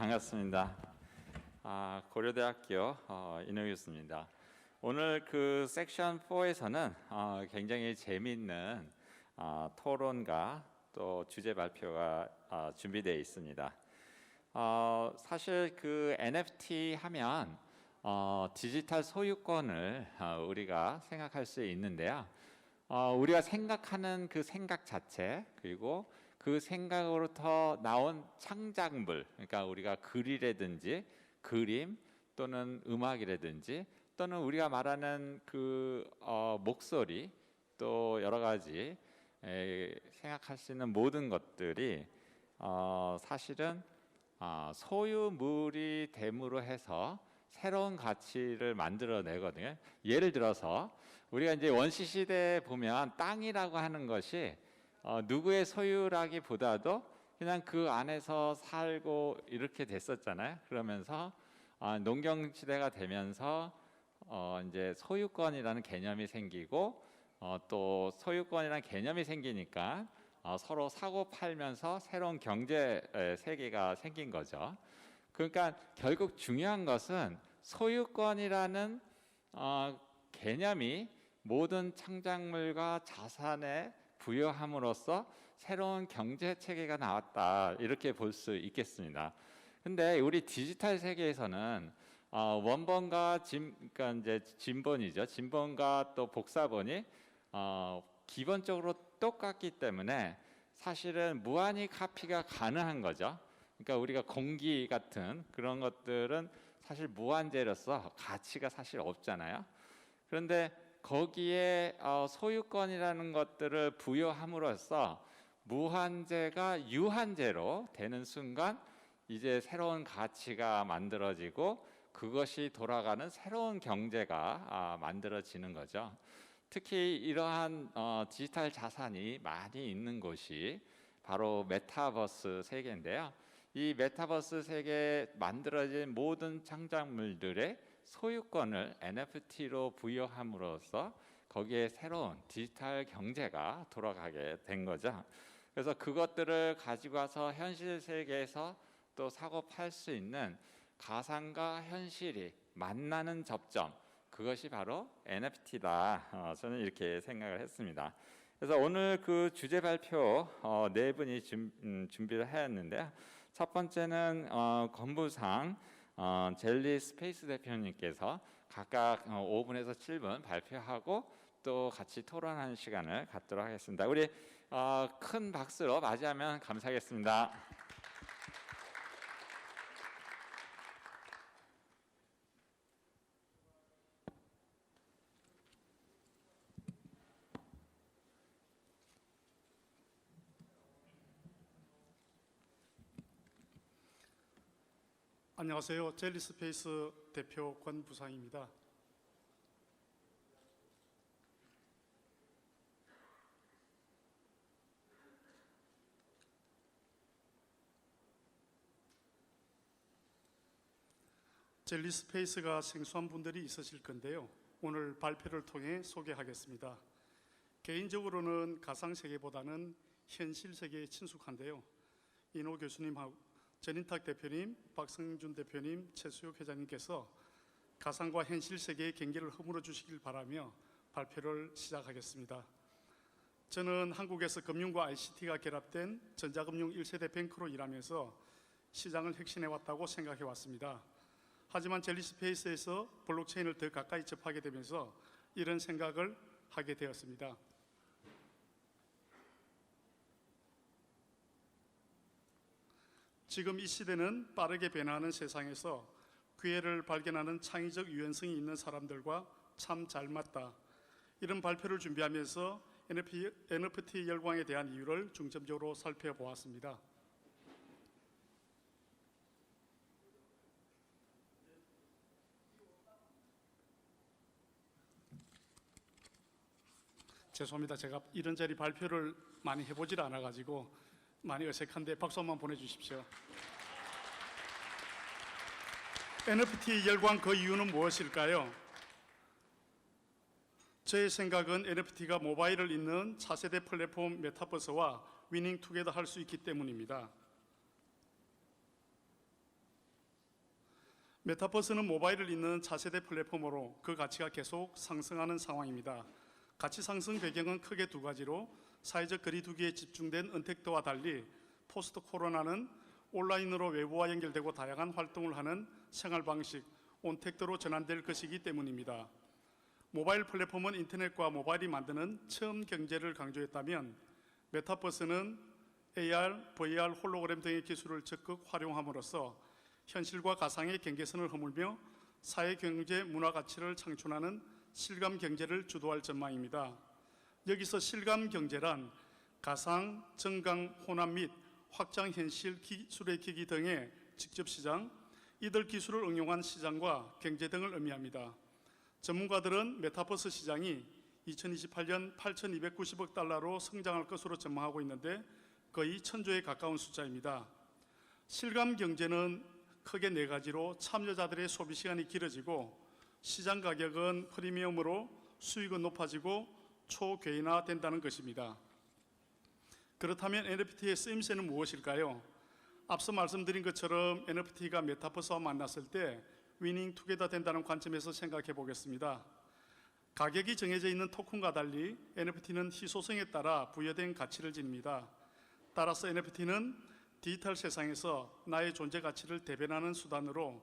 반갑습니다. 아, 고려대학교 어, 인호교수입니다. 오늘 그 섹션 4에서는 어, 굉장히 재미있는 어, 토론과 또 주제 발표가 어, 준비되어 있습니다. 어, 사실 그 NFT 하면 어, 디지털 소유권을 어, 우리가 생각할 수 있는데요. 어, 우리가 생각하는 그 생각 자체 그리고 그 생각으로부터 나온 창작물, 그러니까 우리가 글이라든지 그림 또는 음악이라든지 또는 우리가 말하는 그 어, 목소리 또 여러 가지 에, 생각할 수 있는 모든 것들이 어, 사실은 아, 소유물이 됨으로 해서 새로운 가치를 만들어내거든요. 예를 들어서 우리가 이제 원시 시대에 보면 땅이라고 하는 것이 어, 누구의 소유라기보다도 그냥 그 안에서 살고 이렇게 됐었잖아요. 그러면서 아, 농경 시대가 되면서 어, 이제 소유권이라는 개념이 생기고 어, 또 소유권이라는 개념이 생기니까 어, 서로 사고 팔면서 새로운 경제 에, 세계가 생긴 거죠. 그러니까 결국 중요한 것은 소유권이라는 어, 개념이 모든 창작물과 자산에 부여함으로써 새로운 경제 체계가 나왔다 이렇게 볼 수 있겠습니다. 근데 우리 디지털 세계에서는 어, 원본과 진, 그러니까 이제 진본이죠. 진본과 또 복사본이 어, 기본적으로 똑같기 때문에 사실은 무한히 카피가 가능한 거죠. 그러니까 우리가 공기 같은 그런 것들은 사실 무한재로서 가치가 사실 없잖아요. 그런데 거기에 어, 소유권이라는 것들을 부여함으로써 무한재가 유한재로 되는 순간 이제 새로운 가치가 만들어지고 그것이 돌아가는 새로운 경제가 아, 만들어지는 거죠. 특히 이러한 어, 디지털 자산이 많이 있는 곳이 바로 메타버스 세계인데요. 이 메타버스 세계에 만들어진 모든 창작물들의 소유권을 NFT로 부여함으로써 거기에 새로운 디지털 경제가 돌아가게 된 거죠. 그래서 그것들을 가지고 와서 현실 세계에서 또 사고 팔 수 있는 가상과 현실이 만나는 접점 그것이 바로 NFT다. 어, 저는 이렇게 생각을 했습니다. 그래서 오늘 그 주제 발표 어, 네 분이 준, 음, 준비를 하였는데요. 첫 번째는 어, 건부상 어, 젤리 스페이스 대표님께서 각각 어, 5분에서 7분 발표하고 또 같이 토론하는 시간을 갖도록 하겠습니다. 우리 어, 큰 박수로 맞이하면 감사하겠습니다. 안녕하세요. 젤리스페이스 대표 권부상입니다. 젤리스페이스가 생소한 분들이 있으실 건데요. 오늘 발표를 통해 소개하겠습니다. 개인적으로는 가상 세계보다는 현실 세계에 친숙한데요. 인호 교수님하고 전인탁 대표님, 박성준 대표님, 최수혁 회장님께서 가상과 현실 세계의 경계를 허물어 주시길 바라며 발표를 시작하겠습니다. 저는 한국에서 금융과 ICT가 결합된 전자금융 1세대 뱅크로 일하면서 시장을 혁신해 왔다고 생각해 왔습니다. 하지만 젤리스페이스에서 블록체인을 더 가까이 접하게 되면서 이런 생각을 하게 되었습니다. 지금 이 시대는 빠르게 변화하는 세상에서 기회를 발견하는 창의적 유연성이 있는 사람들과 참 잘 맞다. 이런 발표를 준비하면서 NFT 열광에 대한 이유를 중점적으로 살펴보았습니다. 죄송합니다. 제가 이런저런 발표를 많이 해보질 않아가지고 많이 어색한데 박수 한번 보내주십시오. NFT 열광 그 이유는 무엇일까요? 제 생각은 NFT가 모바일을 잇는 차세대 플랫폼 메타버스와 위닝 투게더 할 수 있기 때문입니다. 메타버스는 모바일을 잇는 차세대 플랫폼으로 그 가치가 계속 상승하는 상황입니다. 가치 상승 배경은 크게 두 가지로 사회적 거리두기에 집중된 은택트와 달리 포스트 코로나는 온라인으로 외부와 연결되고 다양한 활동을 하는 생활 방식, 온택트로 전환될 것이기 때문입니다. 모바일 플랫폼은 인터넷과 모바일이 만드는 처음 경제를 강조했다면 메타버스는 AR, VR, 홀로그램 등의 기술을 적극 활용함으로써 현실과 가상의 경계선을 허물며 사회 경제 문화 가치를 창출하는 실감 경제를 주도할 전망입니다. 여기서 실감 경제란 가상, 정강, 혼합 및 확장 현실 기술의 기기 등의 직접 시장, 이들 기술을 응용한 시장과 경제 등을 의미합니다. 전문가들은 메타버스 시장이 2028년 8,290억 달러로 성장할 것으로 전망하고 있는데 거의 천조에 가까운 숫자입니다. 실감 경제는 크게 네 가지로 참여자들의 소비 시간이 길어지고 시장 가격은 프리미엄으로 수익은 높아지고 초개인화된다는 것입니다. 그렇다면 NFT의 쓰임새는 무엇일까요? 앞서 말씀드린 것처럼 NFT가 메타버스와 만났을 때 위닝 투게더 된다는 관점에서 생각해 보겠습니다. 가격이 정해져 있는 토큰과 달리 NFT는 희소성에 따라 부여된 가치를 지닙니다. 따라서 NFT는 디지털 세상에서 나의 존재 가치를 대변하는 수단으로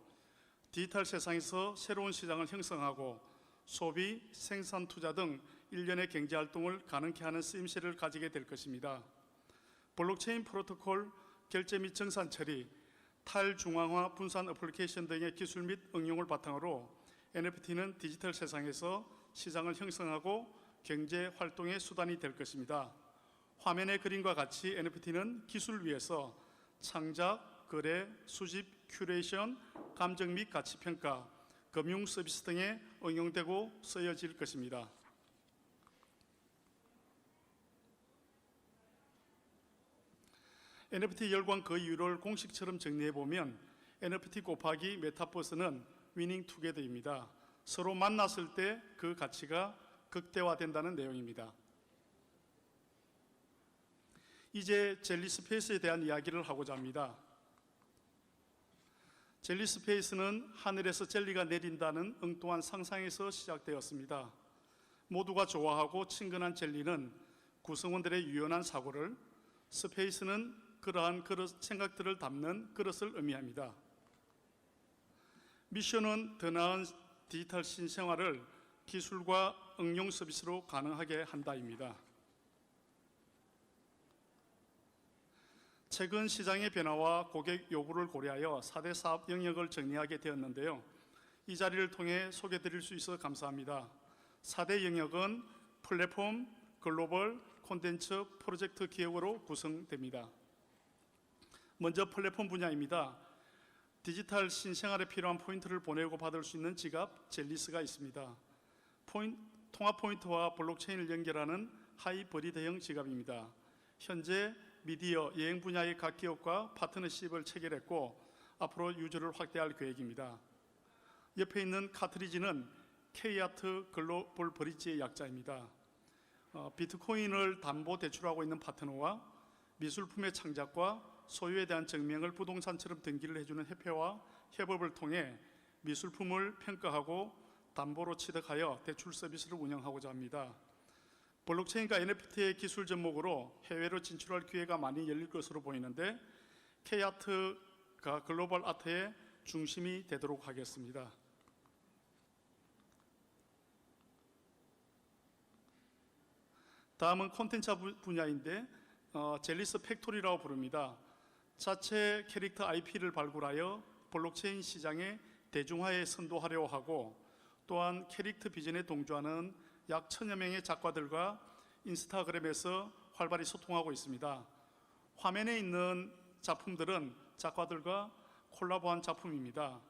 디지털 세상에서 새로운 시장을 형성하고 소비, 생산, 투자 등 일련의 경제 활동을 가능케 하는 쓰임새를 가지게 될 것입니다. 블록체인 프로토콜, 결제 및 정산 처리, 탈중앙화 분산 어플리케이션 등의 기술 및 응용을 바탕으로 NFT는 디지털 세상에서 시장을 형성하고 경제 활동의 수단이 될 것입니다. 화면의 그림과 같이 NFT는 기술 위에서 창작, 거래, 수집, 큐레이션, 감정 및 가치 평가, 금융 서비스 등에 응용되고 쓰여질 것입니다. NFT 열광 그 이유를 공식처럼 정리해 보면 NFT 곱하기 메타버스는 위닝 투게더입니다. 서로 만났을 때 그 가치가 극대화된다는 내용입니다. 이제 젤리 스페이스에 대한 이야기를 하고자 합니다. 젤리 스페이스는 하늘에서 젤리가 내린다는 엉뚱한 상상에서 시작되었습니다. 모두가 좋아하고 친근한 젤리는 구성원들의 유연한 사고를, 스페이스는 그러한 그릇, 생각들을 담는 그릇을 의미합니다. 미션은 더 나은 디지털 신생활을 기술과 응용 서비스로 가능하게 한다입니다. 최근 시장의 변화와 고객 요구를 고려하여 4대 사업 영역을 정리하게 되었는데요. 이 자리를 통해 소개해 드릴 수 있어 감사합니다. 4대 영역은 플랫폼, 글로벌, 콘텐츠, 프로젝트 기획으로 구성됩니다. 먼저 플랫폼 분야입니다. 디지털 신생활에 필요한 포인트를 보내고 받을 수 있는 지갑 젤리스가 있습니다. 포인, 통합 포인트와 블록체인을 연결하는 하이브리드형 지갑입니다. 현재 미디어, 여행 분야의 각 기업과 파트너십을 체결했고 앞으로 유저를 확대할 계획입니다. 옆에 있는 카트리지는 K아트 글로벌 브릿지의 약자입니다. 어, 비트코인을 담보 대출하고 있는 파트너와 미술품의 창작과 소유에 대한 증명을 부동산처럼 등기를 해주는 협회와 협업을 통해 미술품을 평가하고 담보로 취득하여 대출 서비스를 운영하고자 합니다. 블록체인과 NFT의 기술 접목으로 해외로 진출할 기회가 많이 열릴 것으로 보이는데 K아트가 글로벌 아트의 중심이 되도록 하겠습니다. 다음은 콘텐츠 분야인데 어, 젤리스 팩토리라고 부릅니다. 자체 캐릭터 IP를 발굴하여 블록체인 시장에 대중화에 선도하려 하고 또한 캐릭터 비전에 동조하는 약 천여 명의 작가들과 인스타그램에서 활발히 소통하고 있습니다. 화면에 있는 작품들은 작가들과 콜라보한 작품입니다.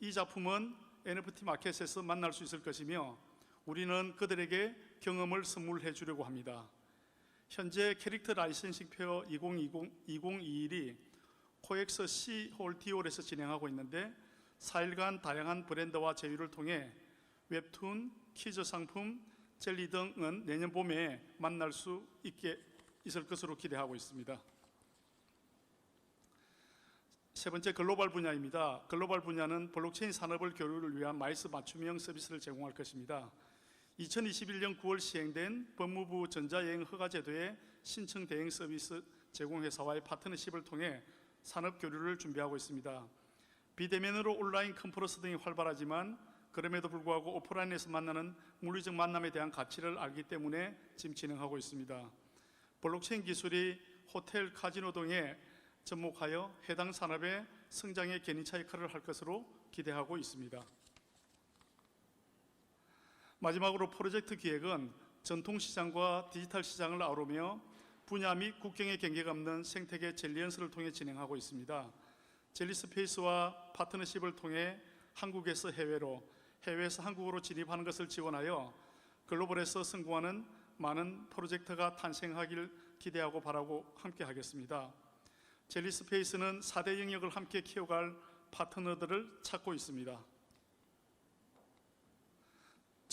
이 작품은 NFT 마켓에서 만날 수 있을 것이며 우리는 그들에게 경험을 선물해 주려고 합니다. 현재 캐릭터 라이센싱 페어 2020, 2021이 코엑스 C 홀티올에서 진행하고 있는데 4일간 다양한 브랜드와 제휴를 통해 웹툰, 키즈 상품, 젤리 등은 내년 봄에 만날 수 있게 있을 것으로 기대하고 있습니다. 세 번째 글로벌 분야입니다. 글로벌 분야는 블록체인 산업을 교류를 위한 마이스 맞춤형 서비스를 제공할 것입니다. 2021년 9월 시행된 법무부 전자여행 허가제도의 신청 대행 서비스 제공 회사와의 파트너십을 통해 산업 교류를 준비하고 있습니다. 비대면으로 온라인 컨퍼런스 등이 활발하지만 그럼에도 불구하고 오프라인에서 만나는 물리적 만남에 대한 가치를 알기 때문에 지금 진행하고 있습니다. 블록체인 기술이 호텔, 카지노 등에 접목하여 해당 산업의 성장에 견인차 역할을 할 것으로 기대하고 있습니다. 마지막으로 프로젝트 기획은 전통 시장과 디지털 시장을 아우르며 분야 및 국경의 경계가 없는 생태계 젤리언스를 통해 진행하고 있습니다. 젤리스페이스와 파트너십을 통해 한국에서 해외로, 해외에서 한국으로 진입하는 것을 지원하여 글로벌에서 성공하는 많은 프로젝트가 탄생하길 기대하고 바라고 함께 하겠습니다. 젤리스페이스는 4대 영역을 함께 키워갈 파트너들을 찾고 있습니다.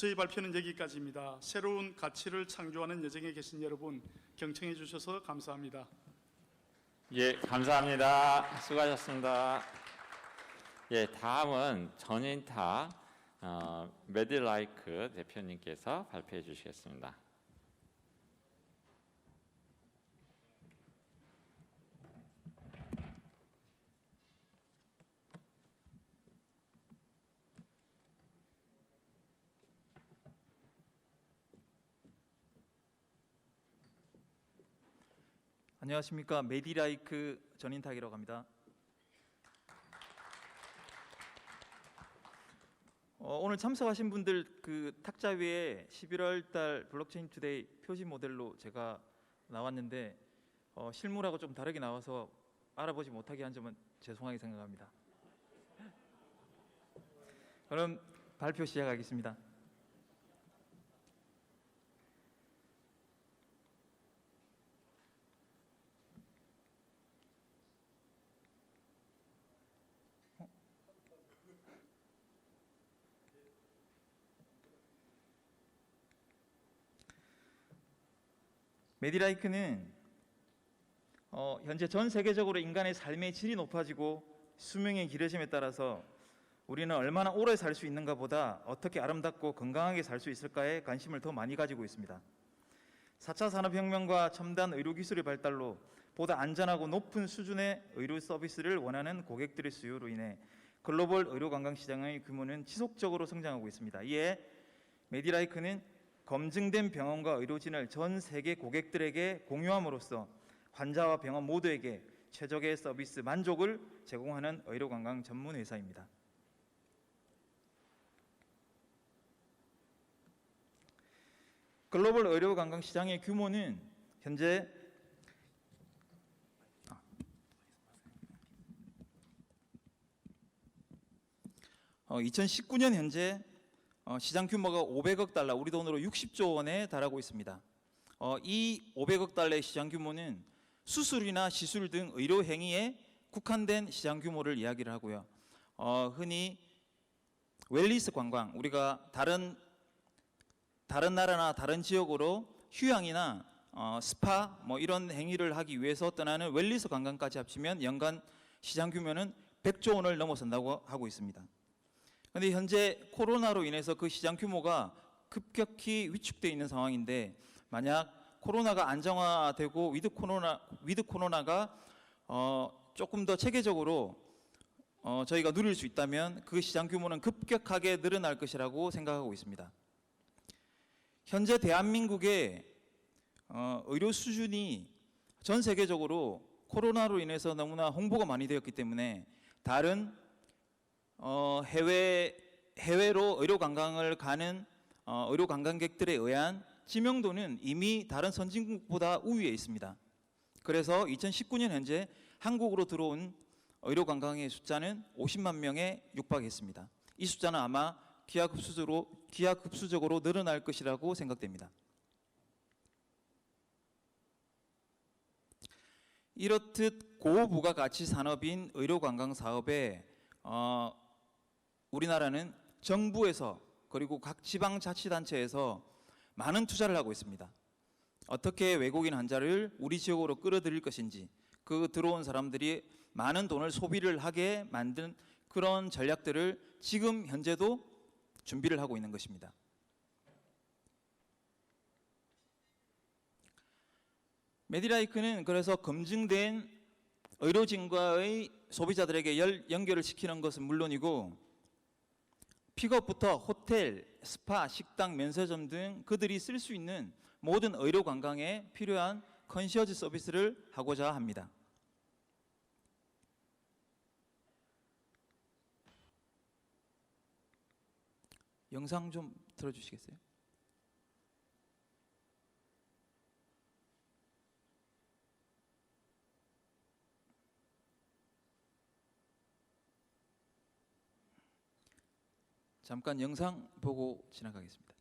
저희 발표는 여기까지입니다. 새로운 가치를 창조하는 여정에 계신 여러분 경청해 주셔서 감사합니다. 예, 감사합니다. 수고하셨습니다. 예, 다음은 전인타 어, 메딜라이크 대표님께서 발표해 주시겠습니다. 안녕하십니까 메디라이크 전인탁이라고 합니다. 어, 오늘 참석하신 분들 그 탁자 위에 11월 달 블록체인 투데이 표지 모델로 제가 나왔는데 어, 실물하고 좀 다르게 나와서 알아보지 못하게 한 점은 죄송하게 생각합니다. 그럼 발표 시작하겠습니다. 메디라이크는 어, 현재 전 세계적으로 인간의 삶의 질이 높아지고 수명이 길어짐에 따라서 우리는 얼마나 오래 살 수 있는가 보다 어떻게 아름답고 건강하게 살 수 있을까에 관심을 더 많이 가지고 있습니다. 4차 산업혁명과 첨단 의료 기술의 발달로 보다 안전하고 높은 수준의 의료 서비스를 원하는 고객들의 수요로 인해 글로벌 의료 관광 시장의 규모는 지속적으로 성장하고 있습니다. 이에 메디라이크는 검증된 병원과 의료진을 전 세계 고객들에게 공유함으로써 환자와 병원 모두에게 최적의 서비스 만족을 제공하는 의료관광 전문 회사입니다. 글로벌 의료 관광 시장의 규모는 현재 어, 2019년 현재 어, 시장 규모가 500억 달러, 우리 돈으로 60조 원에 달하고 있습니다. 어, 이 500억 달러의 시장 규모는 수술이나 시술 등 의료 행위에 국한된 시장 규모를 이야기를 하고요. 어, 흔히 웰리스 관광, 우리가 다른 다른 나라나 다른 지역으로 휴양이나 어, 스파 뭐 이런 행위를 하기 위해서 떠나는 웰리스 관광까지 합치면 연간 시장 규모는 100조 원을 넘어선다고 하고 있습니다. 그런데 현재 코로나로 인해서 그 시장 규모가 급격히 위축돼 있는 상황인데 만약 코로나가 안정화되고 위드 코로나 위드 코로나가 어, 조금 더 체계적으로 어, 저희가 누릴 수 있다면 그 시장 규모는 급격하게 늘어날 것이라고 생각하고 있습니다. 현재 대한민국의 어, 의료 수준이 전 세계적으로 코로나로 인해서 너무나 홍보가 많이 되었기 때문에 다른 어, 해외 해외로 의료 관광을 가는 어, 의료 관광객들에 의한知명도는 이미 다른 선진국보다 우위에 있습니다. 그래서 2019년 현재 한국으로 들어온 의료 관광의 숫자는 50만 명에 육박했습니다. 이 숫자는 아마 기하급수적으로 기하급수적으로 늘어날 것이라고 생각됩니다. 이렇듯 고부가가치 산업인 의료 관광 사업에 어, 우리나라는 정부에서 그리고 각 지방자치단체에서 많은 투자를 하고 있습니다. 어떻게 외국인 환자를 우리 지역으로 끌어들일 것인지 그 들어온 사람들이 많은 돈을 소비를 하게 만든 그런 전략들을 지금 현재도 준비를 하고 있는 것입니다. 메디라이크는 그래서 검증된 의료진과의 소비자들에게 열- 연결을 시키는 것은 물론이고 픽업부터 호텔, 스파, 식당, 면세점 등 그들이 쓸 수 있는 모든 의료 관광에 필요한 컨시어지 서비스를 하고자 합니다. 영상 좀 틀어주시겠어요? 잠깐 영상 보고 지나가겠습니다.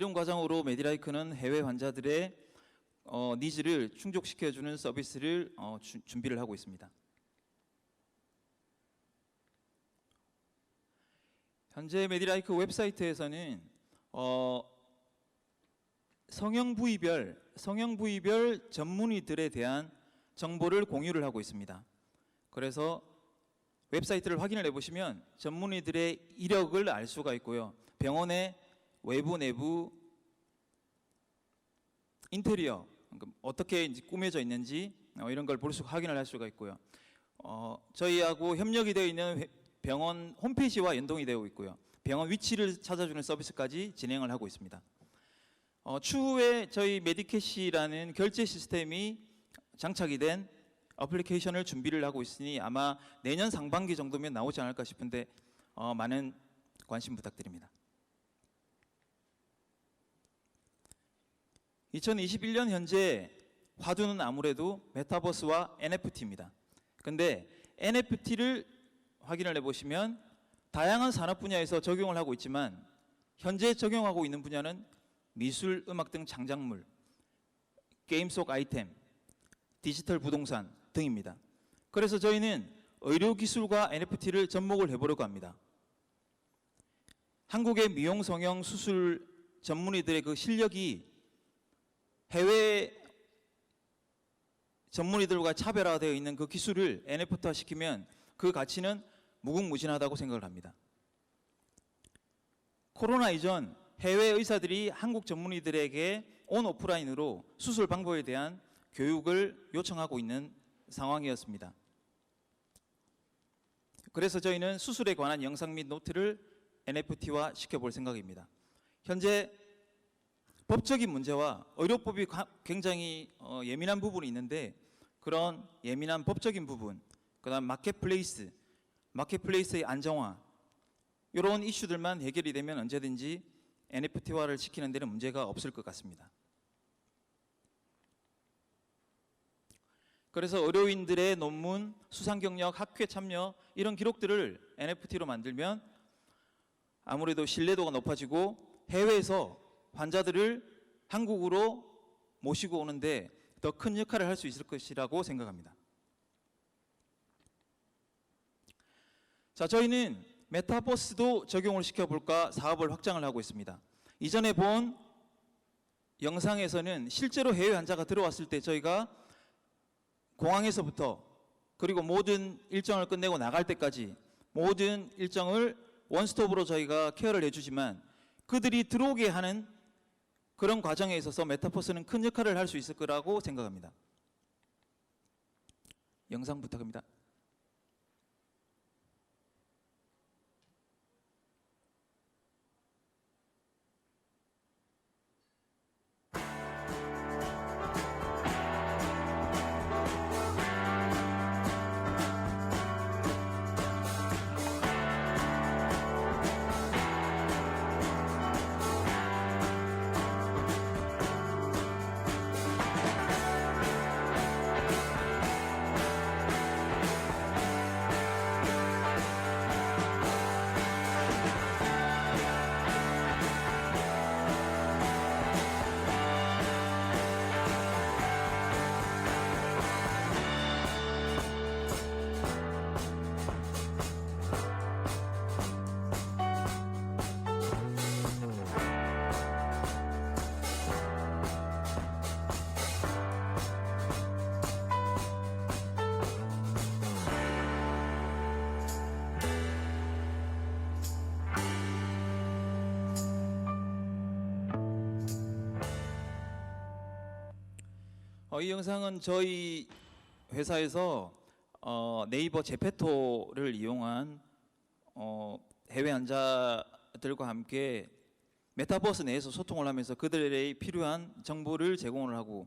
이런 과정으로 메디라이크는 해외 환자들의 어, 니즈를 충족시켜주는 서비스를 어, 주- 준비를 하고 있습니다. 현재 메디라이크 웹사이트에서는 어, 성형 부위별 성형 부위별 전문의들에 대한 정보를 공유를 하고 있습니다. 그래서 웹사이트를 확인을 해보시면 전문의들의 이력을 알 수가 있고요. 병원의 외부 내부 인테리어 그러니까 어떻게 이제 꾸며져 있는지 어, 이런 걸 볼 수 확인을 할 수가 있고요. 어, 저희하고 협력이 되어 있는 회- 병원 홈페이지와 연동이 되어 있고요. 병원 위치를 찾아주는 서비스까지 진행을 하고 있습니다. 어, 추후에 저희 메디캐시라는 결제 시스템이 장착이 된 어플리케이션을 준비를 하고 있으니 아마 내년 상반기 정도면 나오지 않을까 싶은데 어, 많은 관심 부탁드립니다. 2021년 현재 화두는 아무래도 메타버스와 NFT입니다. 근데 NFT를 확인을 해보시면 다양한 산업 분야에서 적용을 하고 있지만 현재 적용하고 있는 분야는 미술, 음악 등 창작물, 게임 속 아이템, 디지털 부동산 등입니다. 그래서 저희는 의료 기술과 NFT를 접목을 해보려고 합니다. 한국의 미용 성형 수술 전문의들의 그 실력이 해외 전문의들과 차별화되어 있는 그 기술을 NFT화 시키면 그 가치는 무궁무진하다고 생각을 합니다. 코로나 이전 해외 의사들이 한국 전문의들에게 온 오프라인으로 수술 방법에 대한 교육을 요청하고 있는 상황이었습니다. 그래서 저희는 수술에 관한 영상 및 노트를 NFT화 시켜볼 생각입니다. 현재 법적인 문제와 의료법이 가- 굉장히 어, 예민한 부분이 있는데 그런 예민한 법적인 부분, 그다음 마켓플레이스, 마켓플레이스의 안정화 이런 이슈들만 해결이 되면 언제든지 NFT화를 시키는 데는 문제가 없을 것 같습니다. 그래서 의료인들의 논문, 수상 경력, 학회 참여 이런 기록들을 NFT로 만들면 아무래도 신뢰도가 높아지고 해외에서 환자들을 한국으로 모시고 오는데 더 큰 역할을 할 수 있을 것이라고 생각합니다. 자, 저희는 메타버스도 적용을 시켜볼까 사업을 확장을 하고 있습니다. 이전에 본 영상에서는 실제로 해외 환자가 들어왔을 때 저희가 공항에서부터 그리고 모든 일정을 끝내고 나갈 때까지 모든 일정을 원스톱으로 저희가 케어를 해주지만 그들이 들어오게 하는 그런 과정에 있어서 메타버스는 큰 역할을 할 수 있을 거라고 생각합니다. 영상 부탁합니다. 어, 이 영상은 저희 회사에서 어, 네이버 제페토를 이용한 어, 해외 환자들과 함께 메타버스 내에서 소통을 하면서 그들의 필요한 정보를 제공을 하고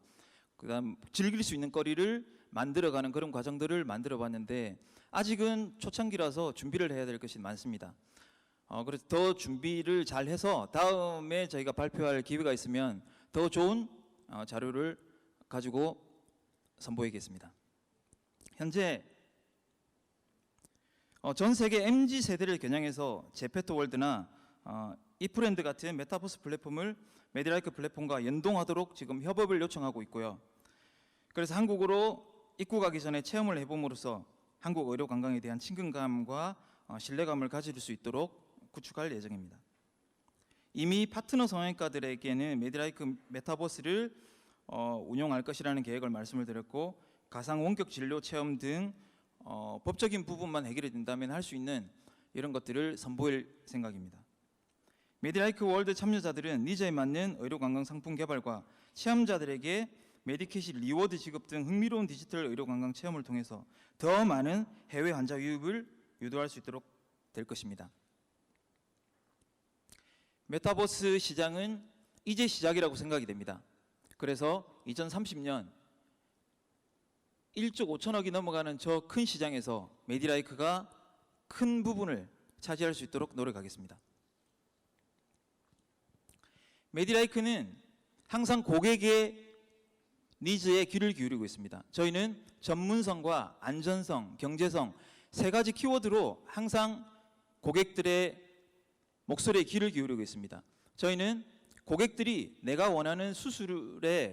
그다음 즐길 수 있는 거리를 만들어가는 그런 과정들을 만들어봤는데 아직은 초창기라서 준비를 해야 될 것이 많습니다. 어, 그래서 더 준비를 잘 해서 다음에 저희가 발표할 기회가 있으면 더 좋은 어, 자료를 가지고 선보이겠습니다. 현재 어, 전 세계 MZ 세대를 겨냥해서 제페토 월드나 어, 이프랜드 같은 메타버스 플랫폼을 메디라이크 플랫폼과 연동하도록 지금 협업을 요청하고 있고요. 그래서 한국으로 입국하기 전에 체험을 해봄으로써 한국 의료 관광에 대한 친근감과 어, 신뢰감을 가질 수 있도록 구축할 예정입니다. 이미 파트너 성형외과들에게는 메디라이크 메타버스를 어, 운용할 것이라는 계획을 말씀을 드렸고 가상 원격 진료 체험 등 어, 법적인 부분만 해결이 된다면 할 수 있는 이런 것들을 선보일 생각입니다. 메디라이크 월드 참여자들은 니즈에 맞는 의료 관광 상품 개발과 체험자들에게 메디캐시 리워드 지급 등 흥미로운 디지털 의료 관광 체험을 통해서 더 많은 해외 환자 유입을 유도할 수 있도록 될 것입니다. 메타버스 시장은 이제 시작이라고 생각이 됩니다. 그래서 2030년 1조 5천억이 넘어가는 저 큰 시장에서 메디라이크가 큰 부분을 차지할 수 있도록 노력하겠습니다. 메디라이크는 항상 고객의 니즈에 귀를 기울이고 있습니다. 저희는 전문성과 안전성, 경제성 세 가지 키워드로 항상 고객들의 목소리에 귀를 기울이고 있습니다. 저희는 고객들이 내가 원하는 수술에